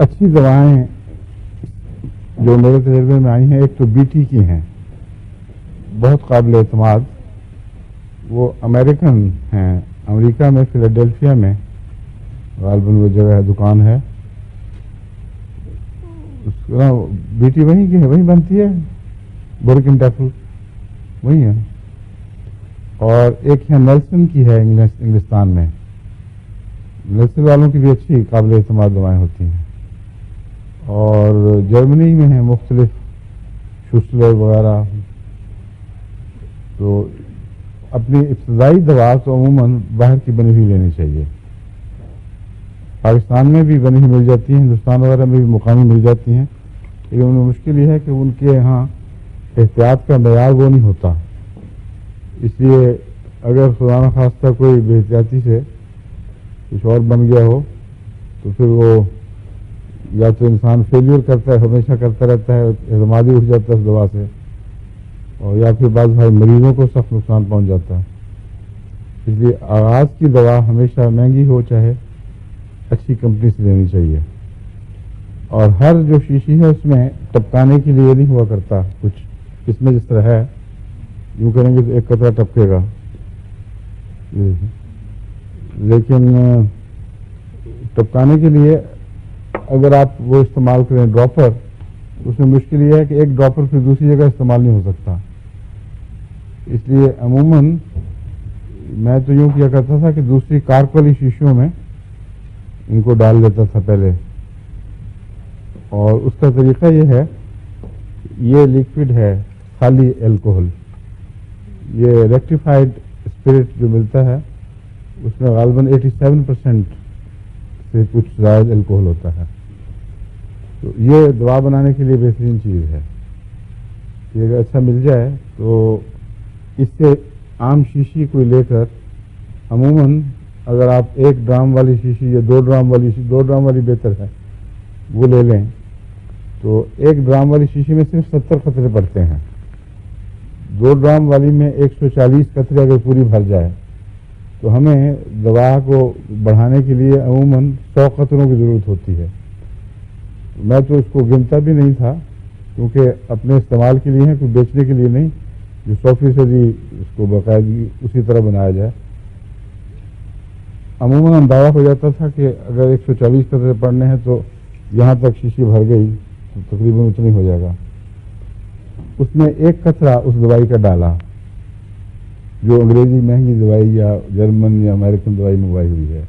अच्छी दवाएँ जो मेरे तजर्बे में आई हैं, एक तो बीटी की हैं। बहुत काबिल अतमाद वो अमेरिकन हैं, अमेरिका में, फिलाडेल्फिया में। गालबन वो जगह है, दुकान है। उसका बीटी वहीं की है, वहीं बनती है। बोरिकिन टैफल वही है। और एक यहाँ नेल्सन की है इंग्लिस्तान में। नेल्सन वालों की भी अच्छी काबिल अतमाद दवाएँ होती हैं। और जर्मनी में है मुख्तलिफ़ शुसलर वगैरह। तो अपनी इब्तदाई दवा तो अमूमन बाहर की बनी हुई लेनी चाहिए। पाकिस्तान में भी बनी हुई मिल जाती है, हिंदुस्तान वगैरह में भी मुकामी मिल जाती हैं। लेकिन उनमें मुश्किल यह है कि उनके यहाँ एहतियात का मैार वो नहीं होता। इसलिए अगर खुदा खास्ता कोई बेहतियाती से कुछ और बन गया हो तो फिर वो या तो इंसान फेलियर करता है, हमेशा करता रहता है एतमादी उठ जाता है उस दवा से, और या फिर बाद भाई मरीजों को सख्त नुकसान पहुँच जाता है। इसलिए आगाज़ की दवा हमेशा महँगी हो चाहे, अच्छी कंपनी से लेनी चाहिए। और हर जो शीशी है उसमें टपकाने के लिए नहीं हुआ करता कुछ। इसमें जिस तरह है, यूँ करेंगे तो एक कतरा टपकेगा। लेकिन, टपकाने के लिए अगर आप वो इस्तेमाल करें ड्रॉपर, उसमें मुश्किल ये है कि एक ड्रॉपर फिर दूसरी जगह इस्तेमाल नहीं हो सकता। इसलिए अमूमन मैं तो यूँ किया करता था कि दूसरी कार्क वाली शीशियों में इनको डाल लेता था पहले। और उसका तरीका ये है, ये लिक्विड है, खाली एल्कोहल ये रेक्टिफाइड स्पिरिट जो मिलता है, उसमें गालबन 87 परसेंट से कुछ ज़्यादा एल्कोहल होता है। तो ये दवा बनाने के लिए बेहतरीन चीज़ है। कि अगर अच्छा मिल जाए तो इससे आम शीशी को लेकर अमूमन अगर आप एक ड्राम वाली शीशी या दो ड्राम वाली शीशी दो ड्राम वाली बेहतर है, वो ले लें। तो एक ड्राम वाली शीशी में सिर्फ़ सत्तर कतरे पड़ते हैं। दो ड्राम वाली में 140 कतरे अगर पूरी भर जाए तो हमें दवा को बढ़ाने के लिए अमूमन सौ कतरों की ज़रूरत होती है। मैं तो उसको गिनता भी नहीं था, क्योंकि अपने इस्तेमाल के लिए है कोई बेचने के लिए नहीं, जो सौ फ़ीसदी उसको बाकायदगी उसी तरह बनाया जाए। अमूमन अंदाज़ा हो जाता था कि अगर 140 कतरे पड़ने हैं तो यहाँ तक शीशी भर गई तो तकरीबन उतनी हो जाएगा। उसने एक कतरा उस दवाई का डाला, जो अंग्रेज़ी महँगी दवाई या जर्मन या अमेरिकन दवाई मंगवाई हुई है।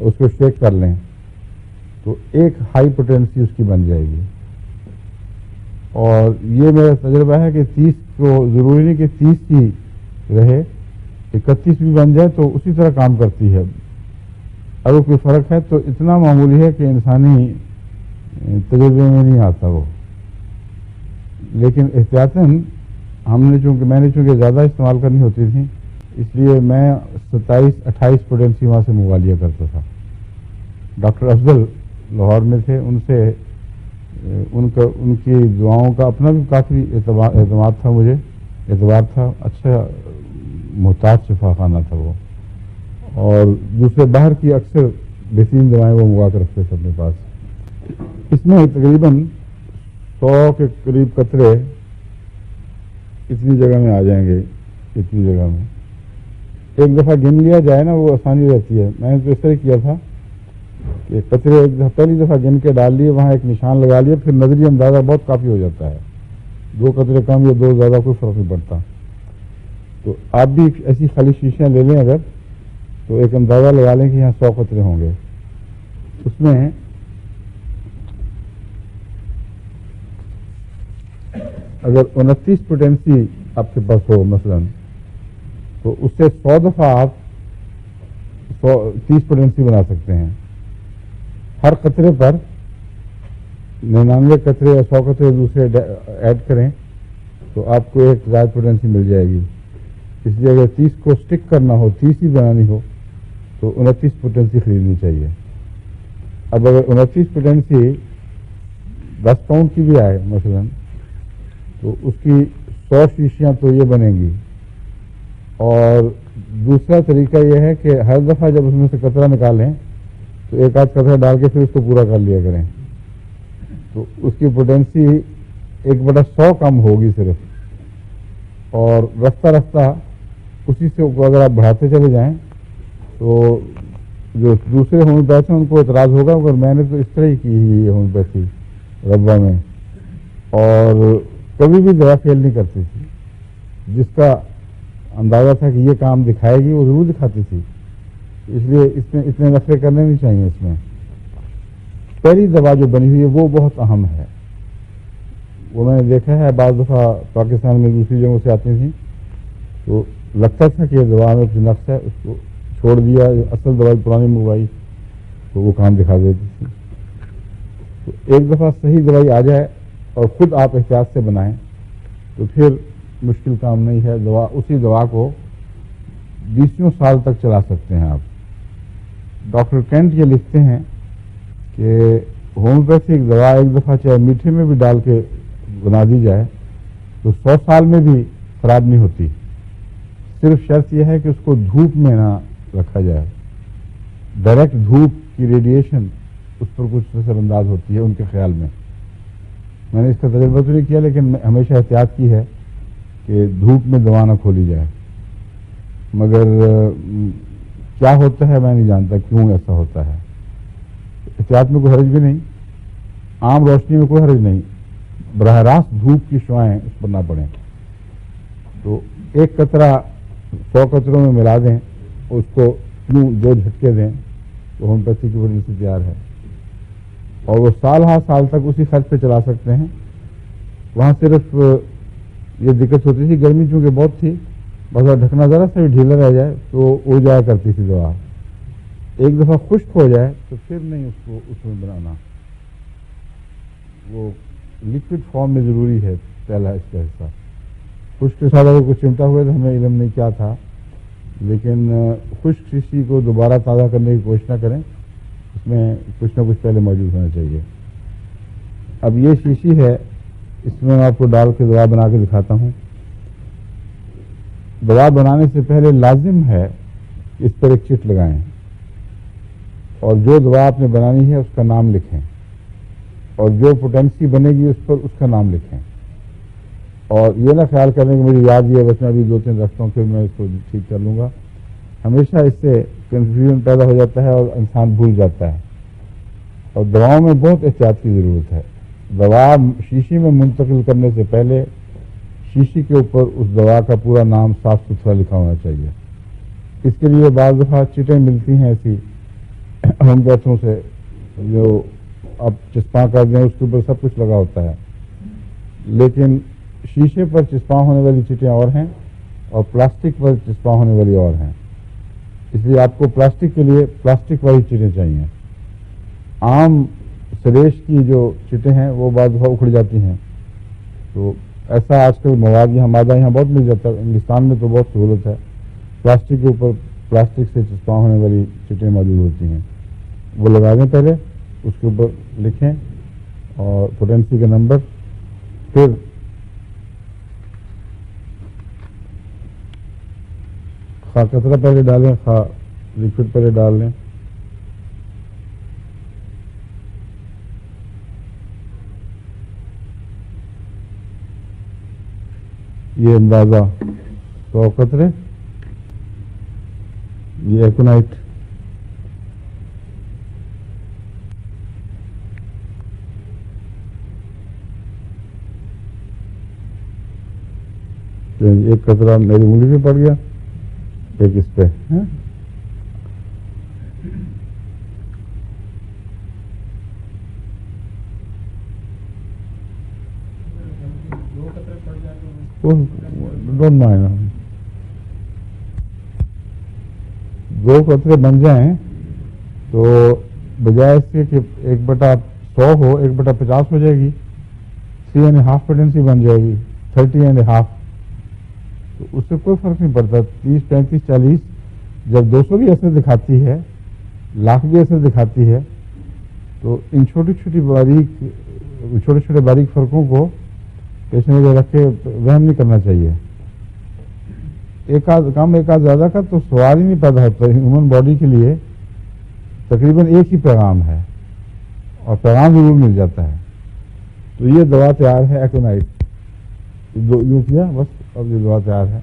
उसको शेक कर लें। तो एक हाई पोटेंसी उसकी बन जाएगी। और ये मेरा तजर्बा है कि तीस को ज़रूरी नहीं कि तीस ही रहे, इकतीस भी बन जाए तो उसी तरह काम करती है। अगर कोई फ़र्क है तो इतना मामूली है कि इंसानी तजर्बे में नहीं आता वो। लेकिन एहतियातन हमने चूँकि, मैंने चूँकि ज़्यादा इस्तेमाल करनी होती थी, इसलिए मैं सत्ताईस, अट्ठाईस पोटेंसी वहाँ से मंगवा लिया करता था। डॉक्टर अफजल लाहौर में थे, उनसे, उनका, उनकी दुआओं का अपना भी काफ़ी एतमाद था मुझे। एतबार था अच्छा मोहताज शफा खाना था वो। और दूसरे, बाहर की अक्सर बेहतरीन दवाएँ वो मंगवा कर रखते थे अपने पास। इसमें तकरीबन सौ के करीब कतरे इतनी जगह में आ जाएँगे, इतनी जगह में। एक दफ़ा गिन लिया जाए ना, वो आसानी रहती है। मैंने तो इस तरह किया था। कि कचरे एक दफ़ा, पहली दफ़ा गिन के डाल लिए वहाँ एक निशान लगा लिया फिर नजरी अंदाज़ा बहुत काफ़ी हो जाता है। दो कचरे कम या दो ज़्यादा कोई फ़र्क नहीं पड़ता। तो आप भी ऐसी खाली शीशियाँ ले लें अगर तो एक अंदाज़ा लगा लें कि यहाँ सौ कतरे होंगे। उसमें अगर उनतीस पोटेंसी आपके पास हो, मसलन तो उससे सौ दफ़ा आप सौ, तीस पोटेंसी बना सकते हैं। हर कतरे पर निन्यानवे कतरे या सौ कतरे दूसरे ऐड करें तो आपको एक ज़्यादा पोटेंसी मिल जाएगी। इसलिए अगर तीस को स्टिक करना हो, तीस ही बनानी हो तो उनतीस पोटेंसी खरीदनी चाहिए। अब अगर उनतीस पोटेंसी दस पाउंड की भी आए, मसलन तो उसकी सौ शीशियाँ तो ये बनेंगी। और दूसरा तरीका यह है कि हर दफ़ा जब उसमें से कतरा निकालें तो एक आध कचरा डाल के फिर उसको पूरा कर लिया करें। तो उसकी पोटेंसी एक बटा सौ कम होगी सिर्फ़। और रफ्ता रफ्ता उसी से अगर आप बढ़ाते चले जाएँ तो जो दूसरे होम्योपैथ हैं, उनको एतराज़ होगा, मगर मैंने तो इस तरह ही की हुई है होम्योपैथी रब्बा में। और कभी भी दवा फेल नहीं करती थी। जिसका अंदाज़ा था कि ये काम दिखाएगी, वो ज़रूर दिखाती थी। इसलिए इसमें इतने नफे करने नहीं चाहिए इसमें। पहली दवा जो बनी हुई है, वो बहुत अहम है। वो मैंने देखा है बाद दफ़ा पाकिस्तान में दूसरी जगहों से आती थी। तो लगता था कि दवा में कुछ नक्स है, उसको छोड़ दिया असल दवाई पुरानी मंगवाई तो वो काम दिखा देती थी। तो एक दफ़ा सही दवाई आ जाए और ख़ुद आप एहतियात से बनाएँ तो फिर मुश्किल काम नहीं है। दवा, उसी दवा को बीसों साल तक चला सकते हैं आप। डॉक्टर कैंट ये लिखते हैं कि होम्योपैथिक दवा एक दफ़ा चाहे मीठे में भी डाल के बना दी जाए तो सौ साल में भी खराब नहीं होती। सिर्फ़ शर्त यह है कि उसको धूप में ना रखा जाए। डायरेक्ट धूप की रेडिएशन उस पर कुछ असरअंदाज होती है उनके ख्याल में। मैंने इसका तजर्बा तो नहीं किया, लेकिन हमेशा एहतियात की है कि धूप में दवा ना खोली जाए। मगर क्या होता है मैं नहीं जानता, क्यों ऐसा होता है? एहतियात में कोई हर्ज भी नहीं, आम रोशनी में कोई हर्ज नहीं, बरह रास्त धूप की शुआएँ उस पर ना पड़े। तो एक कतरा सौ कतरों में मिला दें, उसको यूँ दो झटके दें तो होम्योपैथी की वजह से तैयार है। और वो साल हाँ साल तक उसी खर्च पे चला सकते हैं। वहाँ सिर्फ़, ये दिक्कत होती थी, गर्मी चूँकि बहुत थी बस ढकना ज़रा सा भी ढीला रह जाए तो उड़ जाया करती थी दवा। एक दफ़ा खुश्क हो जाए तो फिर नहीं उसको उसमें बनाना। वो लिक्विड फॉर्म में ज़रूरी है पहला इसका हिस्सा। खुश्क के साथ अगर कुछ चिमटा हुआ तो हमें इलम नहीं क्या था। लेकिन खुश्क शीशी को दोबारा ताज़ा करने की कोशिश ना करें। उसमें कुछ ना कुछ पहले मौजूद होना चाहिए। अब ये शीशी है, इसमें मैं आपको डाल के दवा बना के दिखाता हूँ। दवा बनाने से पहले लाजिम है इस पर एक चिट लगाएँ। और जो दवा आपने बनानी है, उसका नाम लिखें। और जो पोटेंसी बनेगी उस पर उसका नाम लिखें। और ये ना ख्याल करें कि मुझे याद है बस मैं अभी दो तीन रखता हूँ, फिर मैं इसको ठीक कर लूँगा। हमेशा इससे कंफ्यूजन पैदा हो जाता है और इंसान भूल जाता है। और दवाओं में बहुत एहतियात की ज़रूरत है। दवा शीशी में मुंतकिल करने से पहले शीशी के ऊपर उस दवा का पूरा नाम साफ़ सुथरा लिखा होना चाहिए। इसके लिए बाद दफ़ा चिटें मिलती हैं ऐसी होमपैथों से, जो आप चिस्पा कर दें, उसके ऊपर सब कुछ लगा होता है। लेकिन शीशे पर चिस्पा होने वाली चिटें और हैं, और प्लास्टिक पर चिस्पा होने वाली और हैं। इसलिए आपको प्लास्टिक के लिए प्लास्टिक वाली चिटें चाहिए। आम सरेश की जो चिटें हैं, वो बाद उखड़ जाती हैं। तो ऐसा आजकल मवाद यहाँ मादा यहाँ बहुत मिल जाता है। हिंदुस्तान में तो बहुत सहूलत है। प्लास्टिक के ऊपर, प्लास्टिक से चिस्पा होने वाली चिटें मौजूद होती हैं। वो लगा दें पहले, उसके ऊपर लिखें और पोटेंसी का नंबर, फिर खा कचरा पहले डालें, खा लिक्विड पहले डाल लें। ये अंदाज़ा सौ कतरे ये एकोनाइट। एक कतरा मेरी उंगली पे पड़ गया, एक इस पे, है? डोंट माइंड दो कतरे बन जाएँ तो बजाय इसके कि एक बटा सौ हो, एक बटा पचास हो जाएगी। थ्री एंड हाफ़ पोटेंसी बन जाएगी। थर्टी एंड हाफ़ तो उससे कोई फ़र्क नहीं पड़ता। तीस, पैंतीस, चालीस, जब दो सौ भी असर दिखाती है, लाख भी असर दिखाती है तो इन छोटी छोटी बारीक छोटे छोटे बारीक फर्कों को पेश में रख के वहम नहीं करना चाहिए। एक आध, कम एक आध ज़्यादा का तो सवाल ही नहीं पैदा होता ह्यूमन बॉडी के लिए तकरीबन एक ही पैगाम है और पैगाम ज़रूर मिल जाता है। तो ये दवा तैयार है, एक्नाइट। यूँ किया, बस अब ये दवा तैयार है।